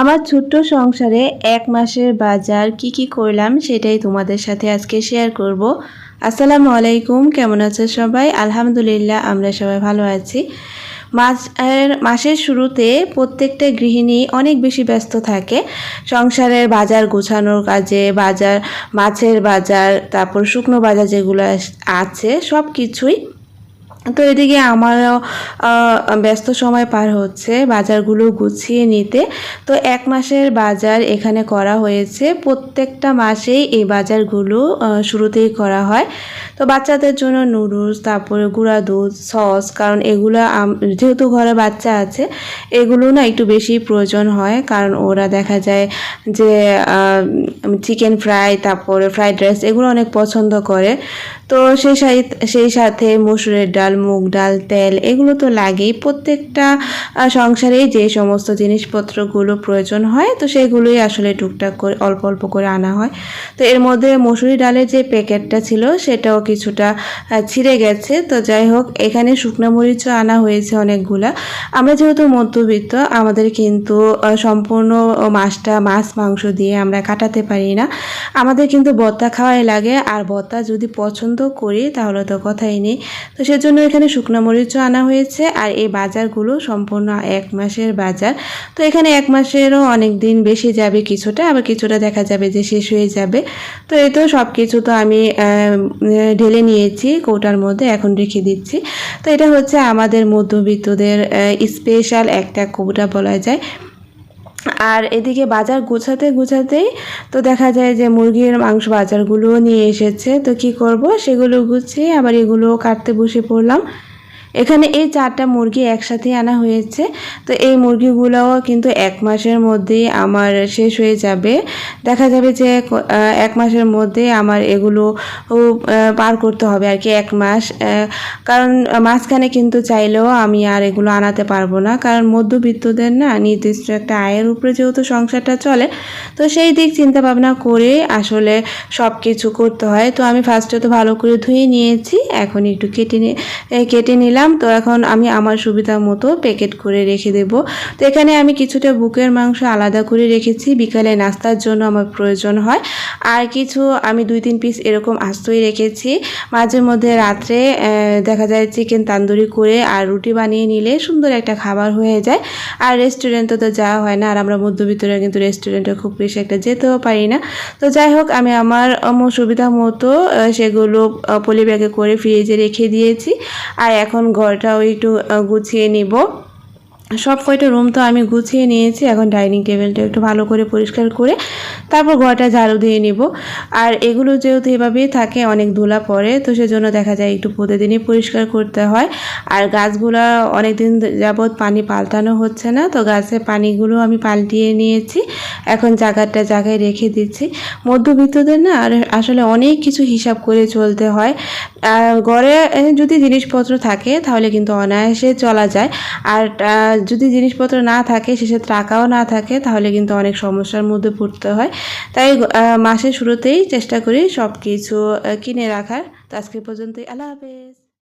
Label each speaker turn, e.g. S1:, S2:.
S1: আমার ছোট্ট সংসারে এক মাসের বাজার কি কি করলাম সেটাই তোমাদের সাথে আজকে শেয়ার করব। আসসালামু আলাইকুম, কেমন আছো সবাই? আলহামদুলিল্লাহ, আমরা সবাই ভালো আছি। মাসের মাসের শুরুতে প্রত্যেকটা গৃহিণী অনেক বেশি ব্যস্ত থাকে। সংসারের বাজার গোছানোর কাজে, বাজার মাছের বাজার, তারপর শুকনো বাজার যেগুলো আছে সব কিছুই তো এদিকে আমারও ব্যস্ত সময় পার হচ্ছে, বাজারগুলো গুছিয়ে নিতে। তো এক মাসের বাজার এখানে করা হয়েছে। প্রত্যেকটা মাসেই এই বাজারগুলো শুরুতেই করা হয়। তো বাচ্চাদের জন্য নুডলস, তারপরে গুঁড়া দুধ, সস, কারণ এগুলো যেহেতু ঘরে বাচ্চা আছে, এগুলো না একটু বেশি প্রয়োজন হয়। কারণ ওরা দেখা যায় যে চিকেন ফ্রাই, তারপরে ফ্রাইড রাইস, এগুলো অনেক পছন্দ করে। তো সেই সাই- সাথে মসুরের ডাল, মুগ ডাল, তেল এগুলো তো লাগেই। প্রত্যেকটা সংসারেই যে সমস্ত জিনিসপত্রগুলো প্রয়োজন হয়, তো সেগুলোই আসলে টুকটাক করে, অল্প অল্প করে আনা হয়। তো এর মধ্যে মসুরি ডালের যে প্যাকেটটা ছিল, সেটাও কিছুটা ছিঁড়ে গেছে। তো যাই হোক, এখানে শুকনো মরিচও আনা হয়েছে অনেকগুলা। আমরা যেহেতু মধ্যবিত্ত, আমাদের কিন্তু সম্পূর্ণ মাছটা, মাছ, মাংস দিয়ে আমরা কাটাতে পারি না। আমাদের কিন্তু ভর্তা খাওয়াই লাগে, আর ভর্তা যদি পছন্দ করি, তাহলে তো কথাই নেই। তো সেজন্য এখানে শুকনো মরিচও আনা হয়েছে, আর এই বাজারগুলো সম্পূর্ণ এক মাসের বাজার। তো এখানে এক মাসেরও অনেক দিন বেশি যাবে কিছুটা, আবার কিছুটা দেখা যাবে যে শেষ হয়ে যাবে। তো এই তো সব কিছু তো আমি ঢেলে নিয়েছি, কৌটার মধ্যে এখন রেখে দিচ্ছি। তো এটা হচ্ছে আমাদের মধ্যবিত্তদের স্পেশাল একটা কৌটা বলা যায়। আর এদিকে বাজার গুছাতে গুছাতেই তো দেখা যায় যে মুরগির মাংস বাজারগুলো নিয়ে এসেছে। তো কি করব? সেগুলো গুছিয়ে আবার এগুলো কাটতে বসে পড়লাম। এখানে এই চারটা মুরগি একসাথে আনা হয়েছে। তো এই মুরগিগুলোও কিন্তু এক মাসের মধ্যেই আমার শেষ হয়ে যাবে। দেখা যাবে যে এক মাসের মধ্যে আমার এগুলো পার করতে হবে আর কি এক মাস। কারণ মাঝখানে কিন্তু চাইলেও আমি আর এগুলো আনাতে পারব না। কারণ মধ্যবিত্তদের না নির্দিষ্ট একটা আয়ের উপরে যেহেতু সংসারটা চলে তো সেই দিক চিন্তা ভাবনা করে আসলে সব কিছু করতে হয়। তো আমি ফার্স্টে তো ভালো করে ধুয়ে নিয়েছি এখন একটু কেটে নি এ, কেটে নিলাম। তো এখন আমি আমার সুবিধা মতো প্যাকেট করে রেখে দেব। তো এখানে আমি কিছুটা বুকের মাংস আলাদা করে রেখেছি। বিকালে নাস্তার জন্য আমার প্রয়োজন হয়। আর কিছু আমি দুই তিন পিস এরকম আস্তই রেখেছি। মাঝে মধ্যে রাত্রে দেখা যায় চিকেন তান্দুরি করে আর রুটি বানিয়ে নিলে সুন্দর একটা খাবার হয়ে যায়। আর রেস্টুরেন্টে তো যাওয়া হয় না। আর আমরা মধ্যবিত্তরা কিন্তু রেস্টুরেন্টে খুব বেশি একটা যেতেও পারি না। তো যাই হোক, আমি আমার সুবিধা মতো সেগুলো পলি ব্যাগে করে ফ্রিজে রেখে দিয়েছি। আর এখন ঘরটাও একটু গুছিয়ে নিব। সব কয়টা রুম তো আমি গুছিয়ে নিয়েছি। এখন ডাইনিং টেবিলটা একটু ভালো করে পরিষ্কার করে তারপর ঘরটা ঝাড়ু দিয়ে নিব। আর এগুলো যেহেতু এভাবেই থাকে, অনেক ধুলা পড়ে, তো সেজন্য দেখা যায় একটু প্রতিদিনই পরিষ্কার করতে হয়। আর গাছগুলো অনেক দিন যাবৎ পানি পাল্টানো হচ্ছে না, তো গাছের পানিগুলো আমি পাল্টিয়ে নিয়েছি। এখন জায়গাটা জায়গায় রেখে দিচ্ছি। মধ্যবিত্তদের না আর আসলে অনেক কিছু হিসাব করে চলতে হয়। ঘরে যদি জিনিসপত্র থাকে, তাহলে কিন্তু অনায়াসে চলা যায়। আর যদি জিনিসপত্র না থাকে শেষে টাকাও না থাকে, তাহলে কিন্তু অনেক সমস্যার মধ্যে পড়তে হয়। তাই মাসের শুরুতেই চেষ্টা করি সব কিছু কিনে রাখার। তো আজকে পর্যন্তই। আল্লাহ হাফেজ।